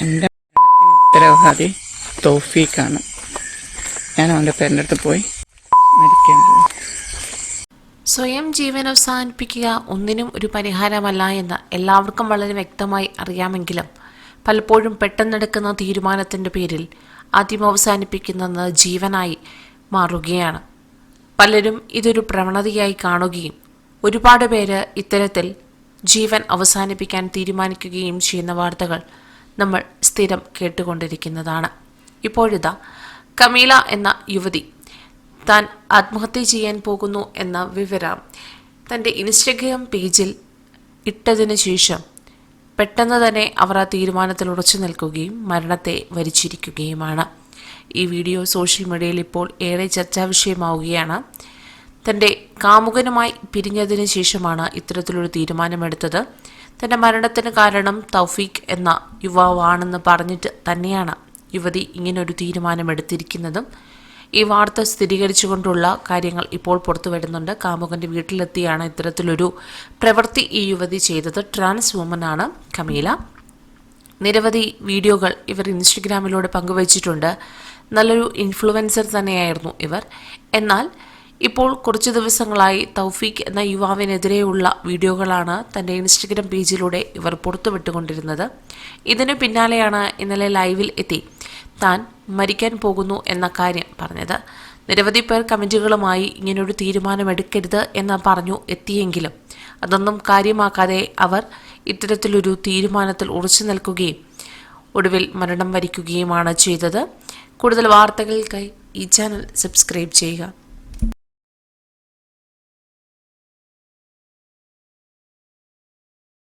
എന്റെ ഉത്തരവാദി തോഫീക്കാണ് ഞാൻ അവന്റെ പേരന്റെ അടുത്ത് പോയി മരിക്കാൻ സ്വയം ജീവൻ അവസാനിപ്പിക്കുക ഒന്നിനും ഒരു പരിഹാരമല്ല എന്ന് എല്ലാവർക്കും വളരെ വ്യക്തമായി അറിയാമെങ്കിലും പലപ്പോഴും പെട്ടെന്നെടുക്കുന്ന തീരുമാനത്തിന്റെ പേരിൽ ആദ്യം അവസാനിപ്പിക്കുന്നത് ജീവനായി മാറുകയാണ്. പലരും ഇതൊരു പ്രവണതയായി കാണുകയും ഒരുപാട് പേര് ഇത്തരത്തിൽ ജീവൻ അവസാനിപ്പിക്കാൻ തീരുമാനിക്കുകയും ചെയ്യുന്ന വാർത്തകൾ നമ്മൾ സ്ഥിരം കേട്ടുകൊണ്ടിരിക്കുന്നതാണ്. ഇപ്പോഴിതാ കമീല എന്ന യുവതി താൻ ആത്മഹത്യ ചെയ്യാൻ പോകുന്നു എന്ന വിവരം തന്റെ ഇൻസ്റ്റഗ്രാം പേജിൽ ഇട്ടതിനു ശേഷം പെട്ടെന്ന് തന്നെ അവർ ആ തീരുമാനത്തിൽ ഉറച്ചു നിൽക്കുകയും മരണത്തെ വരിച്ചിരിക്കുകയുമാണ്. ഈ വീഡിയോ സോഷ്യൽ മീഡിയയിൽ ഇപ്പോൾ ഏറെ ചർച്ചാ വിഷയമാവുകയാണ്. തന്റെ കാമുകനുമായി പിരിഞ്ഞതിന് ശേഷമാണ് ഇത്തരത്തിലൊരു തീരുമാനമെടുത്തത്. തന്റെ മരണത്തിന് കാരണം തൗഫീഖ് എന്ന യുവാവാണെന്ന് പറഞ്ഞിട്ട് തന്നെയാണ് യുവതി ഇങ്ങനൊരു തീരുമാനമെടുത്തിരിക്കുന്നതും. ഈ വാർത്ത സ്ഥിരീകരിച്ചുകൊണ്ടുള്ള കാര്യങ്ങൾ ഇപ്പോൾ പുറത്തു വരുന്നുണ്ട്. കാമുകന്റെ വീട്ടിലെത്തിയാണ് ഇത്തരത്തിലൊരു പ്രവൃത്തി ഈ യുവതി ചെയ്തത്. ട്രാൻസ് വുമൻ ആണ് കമീല. നിരവധി വീഡിയോകൾ ഇവർ ഇൻസ്റ്റഗ്രാമിലൂടെ പങ്കുവച്ചിട്ടുണ്ട്. നല്ലൊരു ഇൻഫ്ലുവൻസർ തന്നെയായിരുന്നു ഇവർ. എന്നാൽ ഇപ്പോൾ കുറച്ചു ദിവസങ്ങളായി തൗഫീഖ് എന്ന യുവാവിനെതിരെയുള്ള വീഡിയോകളാണ് തന്റെ ഇൻസ്റ്റഗ്രാം പേജിലൂടെ ഇവർ പുറത്തുവിട്ടുകൊണ്ടിരുന്നത്. ഇതിനു പിന്നാലെയാണ് ഇന്നലെ ലൈവിൽ എത്തി താൻ മരിക്കാൻ പോകുന്നു എന്ന കാര്യം പറഞ്ഞത്. നിരവധി പേർ കമന്റുകളുമായി ഇങ്ങനൊരു തീരുമാനമെടുക്കരുത് എന്ന് പറഞ്ഞു എത്തിയെങ്കിലും അതൊന്നും കാര്യമാക്കാതെ അവർ ഇത്തരത്തിലൊരു തീരുമാനത്തിൽ ഉറച്ചു നിൽക്കുകയും ഒടുവിൽ മരണം വരിക്കുകയുമാണ് ചെയ്തത്. കൂടുതൽ വാർത്തകൾക്കായി ഈ ചാനൽ സബ്സ്ക്രൈബ് ചെയ്യുക.